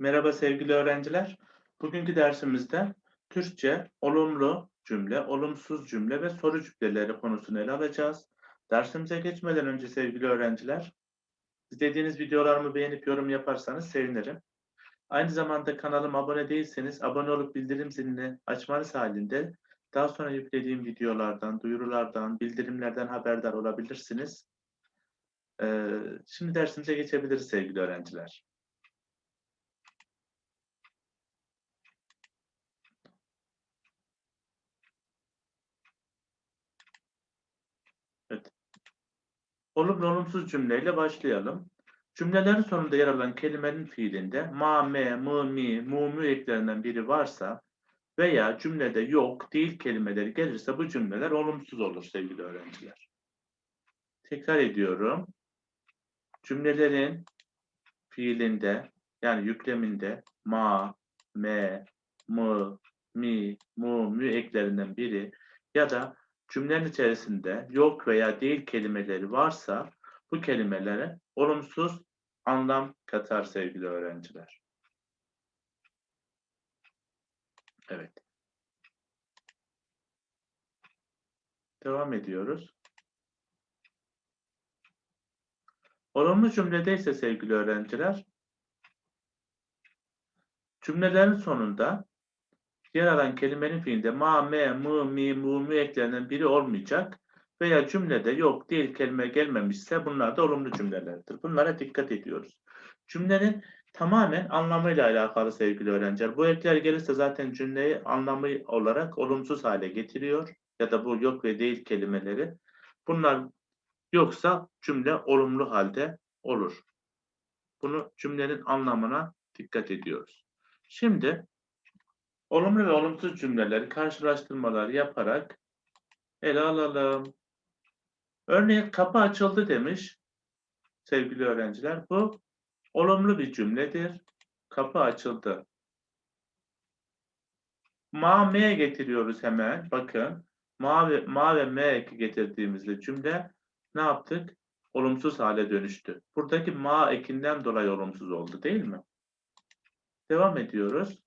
Merhaba sevgili öğrenciler. Bugünkü dersimizde Türkçe olumlu cümle, olumsuz cümle ve soru cümleleri konusunu ele alacağız. Dersimize geçmeden önce sevgili öğrenciler, izlediğiniz videolarımı beğenip yorum yaparsanız sevinirim. Aynı zamanda kanalıma abone değilseniz abone olup bildirim zilini açmanız halinde daha sonra yüklediğim videolardan, duyurulardan, bildirimlerden haberdar olabilirsiniz. Ee, şimdi dersimize geçebiliriz sevgili öğrenciler. Olumlu olumsuz cümleyle başlayalım. Cümlelerin sonunda yer alan kelimenin fiilinde ma, me, mı, mi, mu, mü eklerinden biri varsa veya cümlede yok, değil kelimeleri gelirse bu cümleler olumsuz olur sevgili öğrenciler. Tekrar ediyorum. Cümlelerin fiilinde yani yükleminde ma, me, mı, mi, mu, mü eklerinden biri ya da cümlenin içerisinde yok veya değil kelimeleri varsa bu kelimelere olumsuz anlam katar sevgili öğrenciler. Evet. Devam ediyoruz. Olumlu cümlede ise sevgili öğrenciler, cümlelerin sonunda yer alan kelimenin fiilinde ma, me, mı, mi, mu, mü eklenen biri olmayacak veya cümlede yok değil kelime gelmemişse bunlar da olumlu cümlelerdir. Bunlara dikkat ediyoruz. Cümlenin tamamen anlamıyla alakalı sevgili öğrenciler. Bu ekler gelirse zaten cümleyi anlamı olarak olumsuz hale getiriyor ya da bu yok ve değil kelimeleri. Bunlar yoksa cümle olumlu halde olur. Bunu cümlenin anlamına dikkat ediyoruz. Şimdi olumlu ve olumsuz cümleleri karşılaştırmalar yaparak ele alalım. Örneğin kapı açıldı demiş sevgili öğrenciler. Bu olumlu bir cümledir. Kapı açıldı. Ma, me getiriyoruz hemen. Bakın. Ma ve, ma ve me getirdiğimizde cümle ne yaptık? Olumsuz hale dönüştü. Buradaki ma ekinden dolayı olumsuz oldu değil mi? Devam ediyoruz.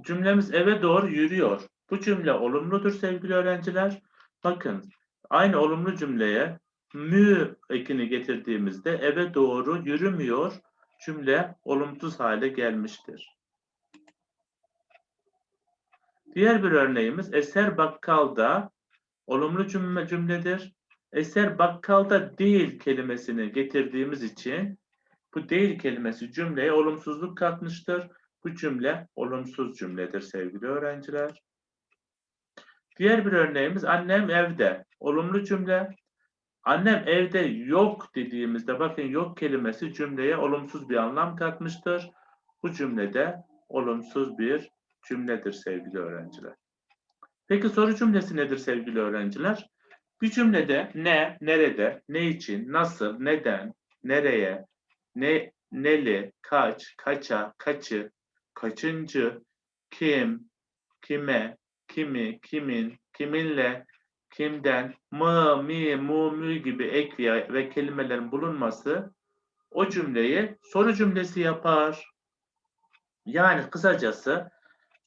Cümlemiz eve doğru yürüyor. Bu cümle olumludur sevgili öğrenciler. Bakın aynı olumlu cümleye mü ekini getirdiğimizde eve doğru yürümüyor cümle olumsuz hale gelmiştir. Diğer bir örneğimiz eser bakkalda olumlu cümle cümledir. Eser bakkalda değil kelimesini getirdiğimiz için bu değil kelimesi cümleye olumsuzluk katmıştır. Bu cümle olumsuz cümledir sevgili öğrenciler. Diğer bir örneğimiz annem evde. Olumlu cümle. Annem evde yok dediğimizde bakın yok kelimesi cümleye olumsuz bir anlam katmıştır. Bu cümlede olumsuz bir cümledir sevgili öğrenciler. Peki soru cümlesi nedir sevgili öğrenciler? Bir cümlede ne, nerede, ne için, nasıl, neden, nereye, ne, neli, kaç, kaça, kaçı, kaçıncı, kim, kime, kimi, kimin, kiminle, kimden, mı, mi, mu, mü gibi ek ve kelimelerin bulunması o cümleyi soru cümlesi yapar. Yani kısacası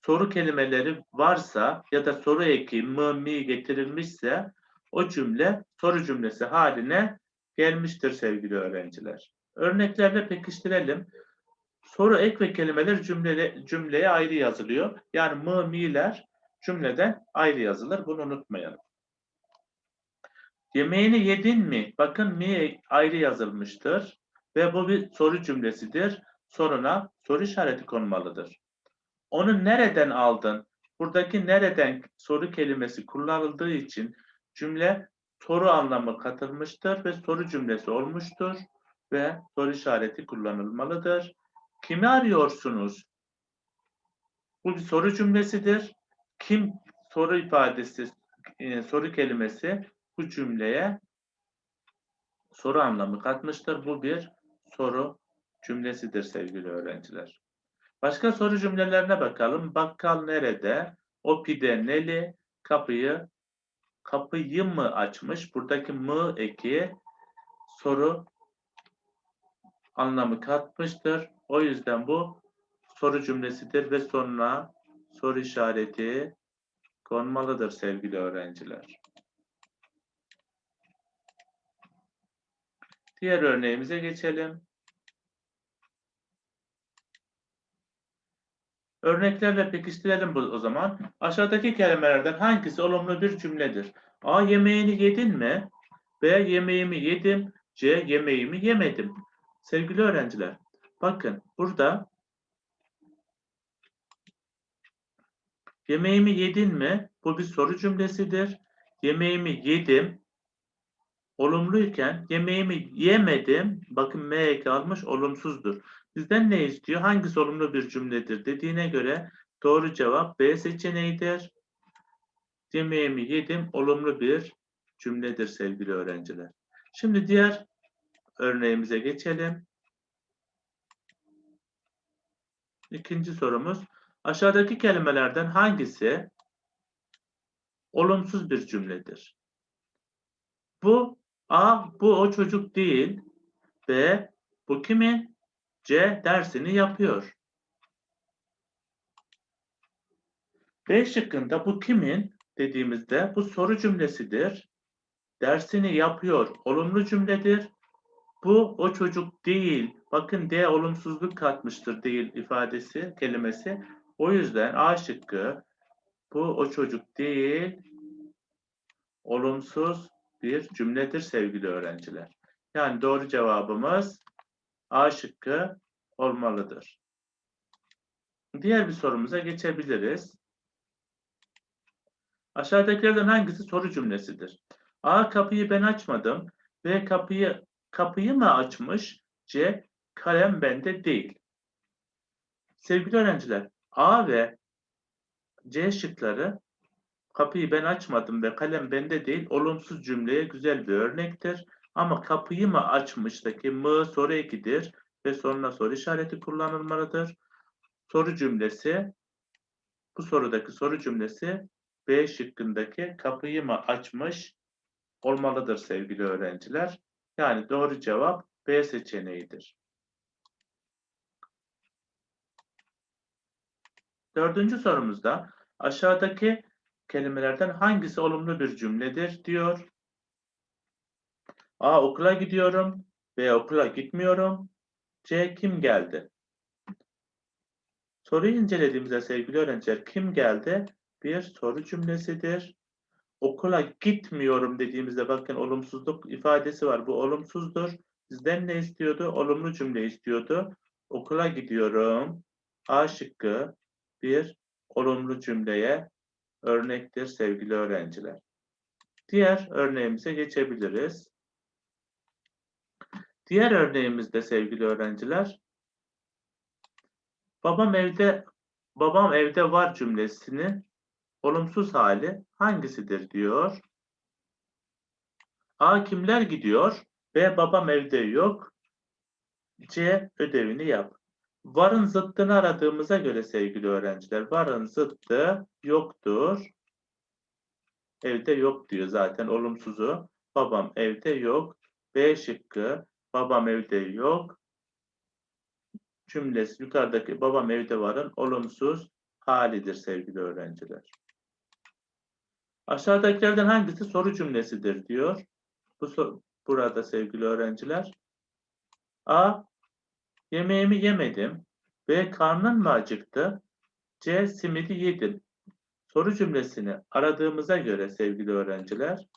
soru kelimeleri varsa ya da soru eki mı, mi getirilmişse o cümle soru cümlesi haline gelmiştir sevgili öğrenciler. Örneklerle pekiştirelim. Soru ek ve kelimeler cümlele, cümleye ayrı yazılıyor. Yani mı, mi'ler cümleden ayrı yazılır. Bunu unutmayalım. Yemeğini yedin mi? Bakın mi ayrı yazılmıştır. Ve bu bir soru cümlesidir. Soruna soru işareti konmalıdır. Onu nereden aldın? Buradaki nereden soru kelimesi kullanıldığı için cümle soru anlamı katılmıştır ve soru cümlesi olmuştur ve soru işareti kullanılmalıdır. Kimi arıyorsunuz? Bu bir soru cümlesidir. Kim soru ifadesi, e, soru kelimesi bu cümleye soru anlamı katmıştır. Bu bir soru cümlesidir sevgili öğrenciler. Başka soru cümlelerine bakalım. Bakkal nerede? O pide neli? Kapıyı kapıyı mı açmış? Buradaki mı eki soru anlamı katmıştır. O yüzden bu soru cümlesidir ve sonuna soru işareti konmalıdır sevgili öğrenciler. Diğer örneğimize geçelim. Örneklerle pekiştirelim bu o zaman. Aşağıdaki kelimelerden hangisi olumlu bir cümledir? A. Yemeğini yedin mi? B. Yemeğimi yedim. C. Yemeğimi yemedim. Sevgili öğrenciler, bakın burada yemeğimi yedin mi? Bu bir soru cümlesidir. Yemeğimi yedim. Olumluyken yemeğimi yemedim. Bakın M eki almış olumsuzdur. Bizden ne istiyor? Hangisi olumlu bir cümledir dediğine göre doğru cevap B seçeneğidir. Yemeğimi yedim olumlu bir cümledir sevgili öğrenciler. Şimdi diğer örneğimize geçelim. İkinci sorumuz. Aşağıdaki kelimelerden hangisi olumsuz bir cümledir? Bu A. Bu o çocuk değil. B. Bu kimin? C. Dersini yapıyor. B şıkkında bu kimin dediğimizde bu soru cümlesidir. Dersini yapıyor. Olumlu cümledir. Bu o çocuk değil. Bakın D olumsuzluk katmıştır değil ifadesi, kelimesi. O yüzden A şıkkı bu o çocuk değil. Olumsuz bir cümledir sevgili öğrenciler. Yani doğru cevabımız A şıkkı olmalıdır. Diğer bir sorumuza geçebiliriz. Aşağıdakilerden hangisi soru cümlesidir? A kapıyı ben açmadım. B kapıyı kapıyı mı açmış? C kalem bende değil. Sevgili öğrenciler, A ve C şıkları kapıyı ben açmadım ve kalem bende değil olumsuz cümleye güzel bir örnektir. Ama kapıyı mı açmıştaki mı soru ekidir ve sonuna soru işareti kullanılmalıdır. Soru cümlesi bu sorudaki soru cümlesi B şıkkındaki kapıyı mı açmış olmalıdır sevgili öğrenciler. Yani doğru cevap B seçeneğidir. Dördüncü sorumuzda aşağıdaki kelimelerden hangisi olumlu bir cümledir diyor. A. Okula gidiyorum. B. Okula gitmiyorum. C. Kim geldi? Soruyu incelediğimizde sevgili öğrenciler kim geldi? Bir soru cümlesidir. Okula gitmiyorum dediğimizde bakın olumsuzluk ifadesi var. Bu olumsuzdur. Bizden ne istiyordu? Olumlu cümle istiyordu. Okula gidiyorum. A şıkkı bir olumlu cümleye örnektir sevgili öğrenciler. Diğer örneğimize geçebiliriz. Diğer örneğimizde sevgili öğrenciler, babam evde babam evde var cümlesinin olumsuz hali hangisidir diyor. A kimler gidiyor? B babam evde yok. C ödevini yap. Varın zıttını aradığımıza göre sevgili öğrenciler, varın zıttı yoktur. Evde yok diyor zaten olumsuzu. Babam evde yok. B şıkkı babam evde yok. Cümlesi yukarıdaki babam evde varın olumsuz halidir sevgili öğrenciler. Aşağıdakilerden hangisi soru cümlesidir diyor. Bu burada sevgili öğrenciler. A. Yemeğimi yemedim. B. Karnın mı acıktı? C. Simidi yedim. Soru cümlesini aradığımıza göre sevgili öğrenciler.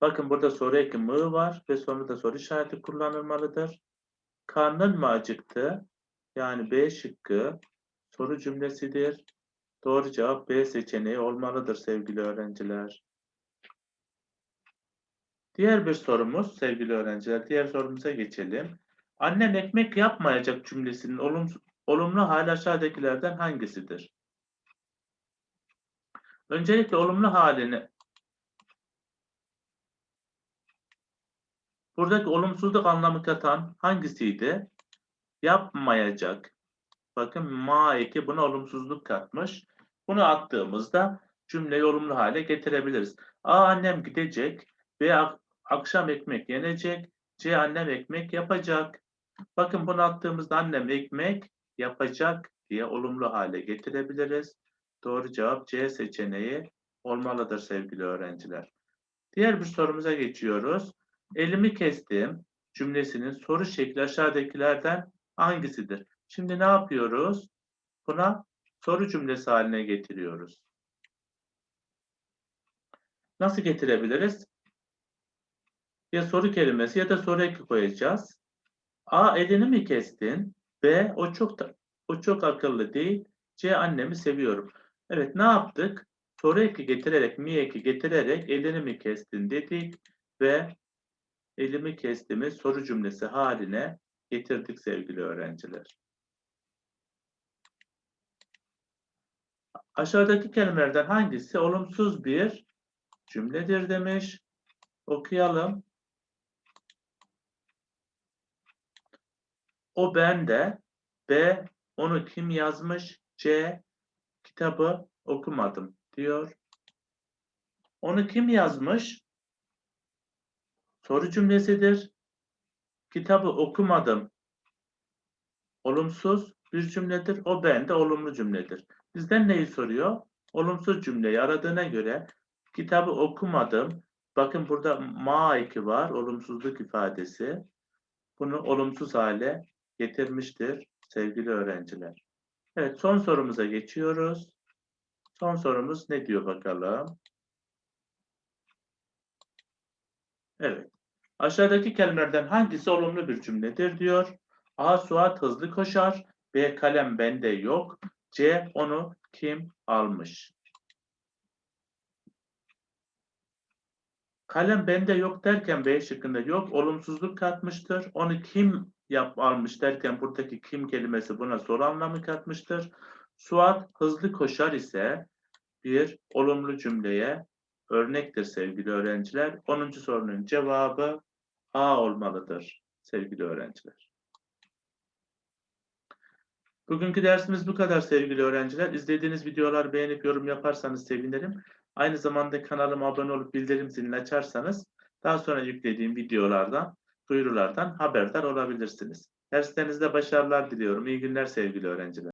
Bakın burada soru eki mı var ve sonra da soru işareti kullanılmalıdır. Karnın mı acıktı? Yani B şıkkı soru cümlesidir. Doğru cevap B seçeneği olmalıdır sevgili öğrenciler. Diğer bir sorumuz sevgili öğrenciler. Diğer sorumuza geçelim. Annem ekmek yapmayacak cümlesinin olumsuz, olumlu hali aşağıdakilerden hangisidir? Öncelikle olumlu halini buradaki olumsuzluk anlamı katan hangisiydi? Yapmayacak. Bakın ma eki buna olumsuzluk katmış. Bunu attığımızda cümleyi olumlu hale getirebiliriz. A annem gidecek. B ak- akşam ekmek yenecek. C annem ekmek yapacak. Bakın bunu attığımızda annem ekmek yapacak diye olumlu hale getirebiliriz. Doğru cevap C seçeneği olmalıdır sevgili öğrenciler. Diğer bir sorumuza geçiyoruz. Elimi kestim cümlesinin soru şekli aşağıdakilerden hangisidir? Şimdi ne yapıyoruz? Buna soru cümlesi haline getiriyoruz. Nasıl getirebiliriz? Ya soru kelimesi ya da soru eki koyacağız. A elini mi kestin? B o çok da, o çok akıllı değil. C annemi seviyorum. Evet ne yaptık? Soru eki getirerek, mi eki getirerek elini mi kestin dedik ve elimi kestimi soru cümlesi haline getirdik sevgili öğrenciler. Aşağıdaki kelimelerden hangisi olumsuz bir cümledir demiş. Okuyalım. O bende. B. Onu kim yazmış? C. Kitabı okumadım diyor. Onu kim yazmış? Soru cümlesidir. Kitabı okumadım. Olumsuz bir cümledir. O bende olumlu cümledir. Bizden neyi soruyor? Olumsuz cümleyi aradığına göre kitabı okumadım. Bakın burada ma eki var. Olumsuzluk ifadesi. Bunu olumsuz hale getirmiştir sevgili öğrenciler. Evet son sorumuza geçiyoruz. Son sorumuz ne diyor bakalım? Evet. Aşağıdaki kelimelerden hangisi olumlu bir cümledir diyor. A. Suat hızlı koşar. B. Kalem bende yok. C. Onu kim almış? Kalem bende yok derken B şıkkında yok. Olumsuzluk katmıştır. Onu kim yap almış derken buradaki kim kelimesi buna soru anlamı katmıştır. Suat hızlı koşar ise bir olumlu cümleye örnektir sevgili öğrenciler. 10. sorunun cevabı A olmalıdır sevgili öğrenciler. Bugünkü dersimiz bu kadar sevgili öğrenciler. İzlediğiniz videolar beğenip yorum yaparsanız sevinirim. Aynı zamanda kanalıma abone olup bildirim zilini açarsanız daha sonra yüklediğim videolardan, duyurulardan haberdar olabilirsiniz. Derslerinizde başarılar diliyorum. İyi günler sevgili öğrenciler.